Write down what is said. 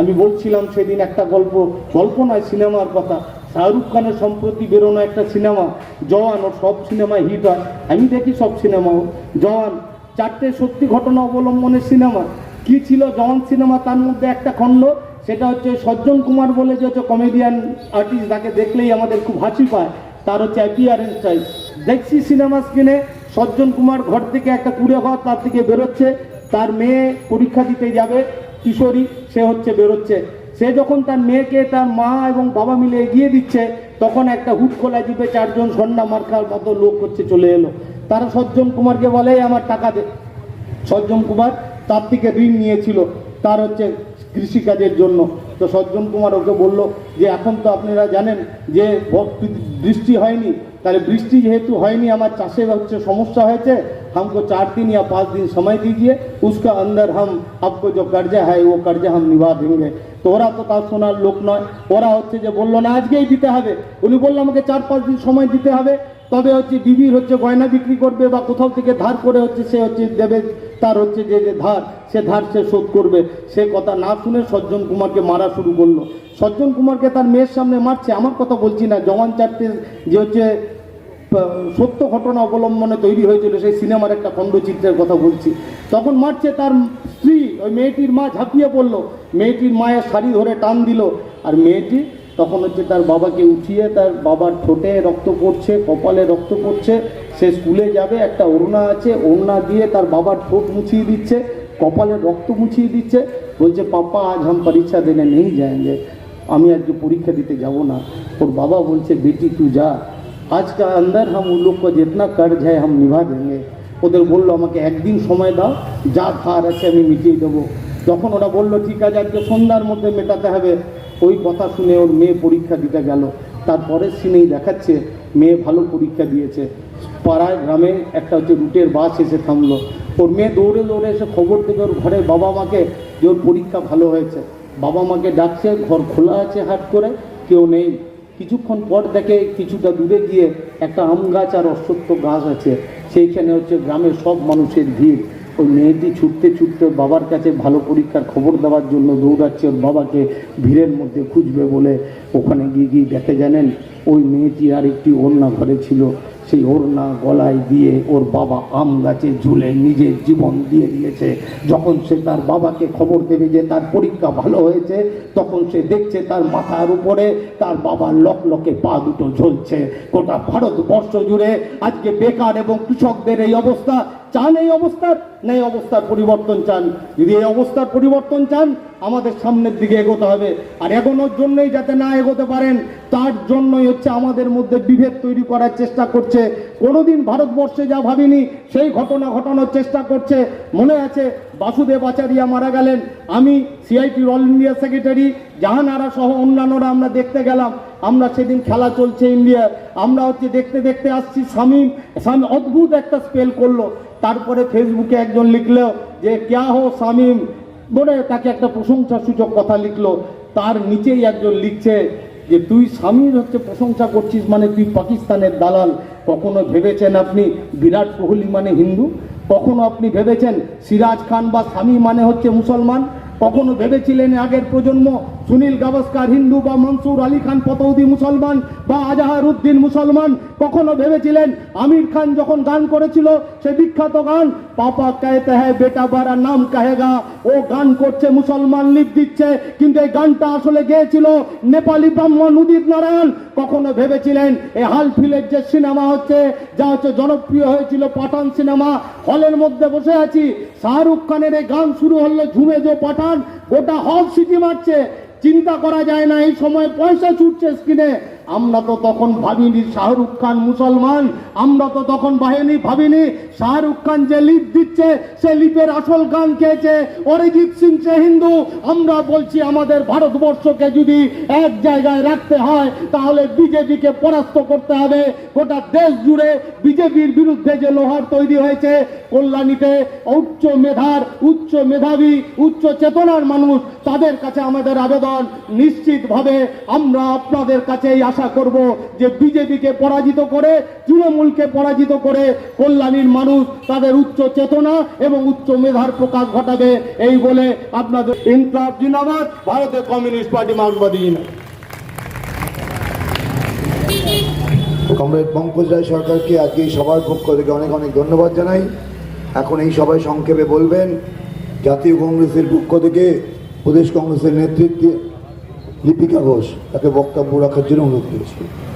আমি বলছিলাম সেদিন একটা গল্প গল্প নয়, সিনেমার কথা। শাহরুখ খানের সম্প্রতি বেরোনো একটা সিনেমা, জওয়ান, ওর সব সিনেমায় হিট হয়। আমি দেখি সব সিনেমাও জওয়ান, চারটে সত্যি ঘটনা অবলম্বনের সিনেমা। কি ছিল জওয়ান সিনেমা? তার মধ্যে একটা খণ্ড, সেটা হচ্ছে সজ্জন কুমার বলে যে হচ্ছে কমেডিয়ান আর্টিস্ট তাকে দেখলেই আমাদের খুব হাসি পায়। তার হচ্ছে অ্যাপিয়ারেন্স চাই দেখছি সিনেমা স্ক্রিনে সজ্জন কুমার ঘর থেকে একটা কুড়ে ঘর তার থেকে বেরোচ্ছে। তার মেয়ে পরীক্ষা দিতে যাবে। কিশোরী, সে হচ্ছে বেরোচ্ছে। সে যখন তার মেয়েকে, তার মা এবং বাবা মিলে এগিয়ে দিচ্ছে, তখন একটা হুট খোলা জিপে চারজন সন্না মার্কার মতো লোক হচ্ছে চলে এলো। তারা সজ্জন কুমারকে বলে আমার টাকা দে। সজ্জন কুমার তার থেকে ঋণ নিয়েছিল, তার হচ্ছে কৃষিকাজের জন্য। তো সজ্জন কুমার ওকে বলল যে এখন তো আপনারা জানেন যে ব- বৃষ্টি হয়নি তাহলে বৃষ্টি যেহেতু হয়নি আমার চাষে হচ্ছে সমস্যা হয়েছে हमको चार दिन या पाँच दिन समय दीजिए उसका अंदर हम आपको जो कर्जा है वो कर्जा हम निभा देंगे তো ওরা তো তার শোনার লোক নয়। ওরা হচ্ছে যে বলল, না, আজকেই দিতে হবে। উনি বলল, আমাকে চার পাঁচ দিন সময় দিতে হবে। তবে হচ্ছে বিবির হচ্ছে গয়না বিক্রি করবে বা কোথাও থেকে ধার করে হচ্ছে সে হচ্ছে দেবে, তার হচ্ছে যে যে ধার, সে ধার সে শোধ করবে। সে কথা না শুনে সজ্জন কুমারকে মারা শুরু করল। সজ্জন কুমারকে তার মেয়ের সামনে মারছে। আমার কথা বলছি না, জওয়ান চারটে যে হচ্ছে সত্য ঘটনা অবলম্বনে তৈরি হয়েছিল সেই সিনেমার একটা খণ্ডচিত্রের কথা বলছি। তখন মারছে তার স্ত্রী ওই মেয়েটির মা ঝাঁপিয়ে পড়ল। মেয়েটির মায়ের শাড়ি ধরে টান দিল। আর মেয়েটি তখন হচ্ছে তার বাবাকে উঠিয়ে তার বাবার ঠোঁটে রক্ত পড়ছে, কপালে রক্ত পড়ছে। সে স্কুলে যাবে, একটা ওড়না আছে, ওড়না দিয়ে তার বাবার ঠোঁট মুছিয়ে দিচ্ছে, কপালে রক্ত মুছিয়ে দিচ্ছে। বলছে, পাপা, আজ আম পরীক্ষা দেনে নেই যায় আমি আজকে পরীক্ষা দিতে যাব না। ওর বাবা বলছে, বেটি তু যা। আজকে অন্দর अंदर हम उन लोग को जितना कर्ज ওদের বলল, আমাকে একদিন সময় দাও, যা ধার আছে আমি মিটিয়ে দেবো। তখন ওরা বলল, ঠিক আছে, আজকে সন্ধ্যার মধ্যে মেটাতে হবে। ওই কথা শুনে ওর মেয়ে পরীক্ষা দিতে গেল। তারপরের সিনেই দেখাচ্ছে, মেয়ে ভালো পরীক্ষা দিয়েছে। পাড়ায় গ্রামে একটা হচ্ছে রুটের বাস এসে থামলো। ওর মেয়ে দৌড়ে দৌড়ে এসে খবর দেবে ওর ঘরে বাবা মাকে যে ওর পরীক্ষা ভালো হয়েছে। বাবা মাকে ডাকছে, ঘর খোলা আছে হাট করে, কেউ নেই। কিছুক্ষণ পর দেখে কিছুটা দূরে গিয়ে একটা আম গাছ আর অশ্বত্থ গাছ আছে। সেইখানে হচ্ছে গ্রামের সব মানুষের ভিড়। ওই মেয়েটি ছুটতে ছুটতে বাবার কাছে ভালো পরীক্ষার খবর দেওয়ার জন্য দৌড়াচ্ছে, ওর বাবাকে ভিড়ের মধ্যে খুঁজবে বলে ওখানে গিয়ে গিয়ে দেখে জানেন, ওই মেয়েটি আর একটি অন্য ঘরে ছিল। সেই ওড়না গলায় দিয়ে ওর বাবা আম গাছে ঝুলে নিজের জীবন দিয়ে দিয়েছে। যখন সে তার বাবাকে খবর দেবে যে তার পরীক্ষা ভালো হয়েছে, তখন সে দেখছে তার মাথার উপরে তার বাবার লক লকে পা দুটো ঝুলছে। গোটা ভারতবর্ষ জুড়ে আজকে বেকার এবং কৃষকদের এই অবস্থা চান এই অবস্থার? না, এই অবস্থার পরিবর্তন চান। যদি এই অবস্থার পরিবর্তন চান, আমাদের সামনের দিকে এগোতে হবে। আর এগোনোর জন্যই যাতে না এগোতে পারেন, তার জন্যই হচ্ছে আমাদের মধ্যে বিভেদ তৈরি করার চেষ্টা করছে। কোনোদিন ভারতবর্ষে যা ভাবিনি, সেই ঘটনা ঘটানোর চেষ্টা করছে। মনে আছে, বাসুদেব আচারিয়া মারা গেলেন। আমি সিআইটির অল ইন্ডিয়া সেক্রেটারি জাহানারা সহ অন্যান্যরা আমরা দেখতে গেলাম। আমরা সেদিন খেলা চলছে ইন্ডিয়ার। আমরা হচ্ছে দেখতে দেখতে আসছি স্বামী স্বামী অদ্ভুত একটা স্পেল করল। তারপরে ফেসবুকে একজন লিখলো যে, ক্যা হো শামিম? বলে তাকে একটা প্রশংসা সূচক কথা লিখলো। তার নিচেই একজন লিখছে যে, তুই স্বামীর হচ্ছে প্রশংসা করছিস মানে তুই পাকিস্তানের দালাল। কখনো ভেবেছেন আপনি বিরাট কোহলি মানে হিন্দু? কখনো আপনি ভেবেছেন সিরাজ খান বা স্বামী মানে হচ্ছে মুসলমান? কখনো ভেবেছিলেন আগের প্রজন্ম সুনীল গাভাস্কার, হিন্দু বা মনসুর আলী খান, পতৌদি মুসলমান বা আজাহার উদ্দিন মুসলমান, কখনো ভেবেছিলেন আমির খান যখন গান করেছিল সে বিখ্যাত গান, পাপা কাহেতে হ্যাঁ বেটা, বারা নাম কাহেগা, ও গান করছে মুসলমান লিপ দিচ্ছে, কিন্তু এই গানটা আসলে গেয়েছিল নেপালি ব্রাহ্মণ উদিত নারায়ণ। কখনো ভেবেছিলেন এ হালফিলের যে সিনেমা হচ্ছে, যা হচ্ছে জনপ্রিয় হয়েছিল পাঠান সিনেমা, হলের মধ্যে বসে আছি শাহরুখ খানের এই গান শুরু হলো ঝুমে যে পাঠান, গোটা হল সিটি মারছে। চিন্তা করা যায় না, এই সময় পয়সা ছুটছে স্ক্রিনে আমরা তো তখন ভাবিনি শাহরুখ খান মুসলমান, আমরা তো তখন বাহিনী ভাবিনি শাহরুখ খান যে লিপ দিচ্ছে, সে লিপের আসল গান খেয়েছে, অরিজিৎ সিং সে হিন্দু, আমরা বলছি আমাদের ভারতবর্ষকে যদি এক জায়গায় রাখতে হয়, তাহলে বিজেপিকে পরাস্ত করতে হবে। গোটা দেশ জুড়ে বিজেপির বিরুদ্ধে যে লোহার তৈরি হয়েছে, কল্যাণীতে উচ্চ মেধার, উচ্চ মেধাবী, উচ্চ চেতনার মানুষ, তাদের কাছে আমাদের আবেদন নিশ্চিতভাবে আমরা আপনাদের কাছে এই আশা করব যে বিজেপিকে পরাজিত করে, তৃণমূলকে পরাজিত করে কল্যাণীর মানুষ তাদের উচ্চ চেতনা এবং উচ্চ মেধার প্রকাশ ঘটাবে এই বলে আপনাদের ইনকলাব জিন্দাবাদ, ভারতের কমিউনিস্ট পার্টি মার্কবাদী কমরেড পঙ্কজ রায় সরকারকে আজকে এই সবার পক্ষ থেকে অনেক অনেক ধন্যবাদ জানাই। এখন এই সবাই সংক্ষেপে বলবেন, জাতীয় কংগ্রেসের পক্ষ থেকে প্রদেশ কংগ্রেসের নেতৃত্বে লিপিকা ঘোষ তাকে বক্তব্য রাখার জন্য অনুরোধ করেছি।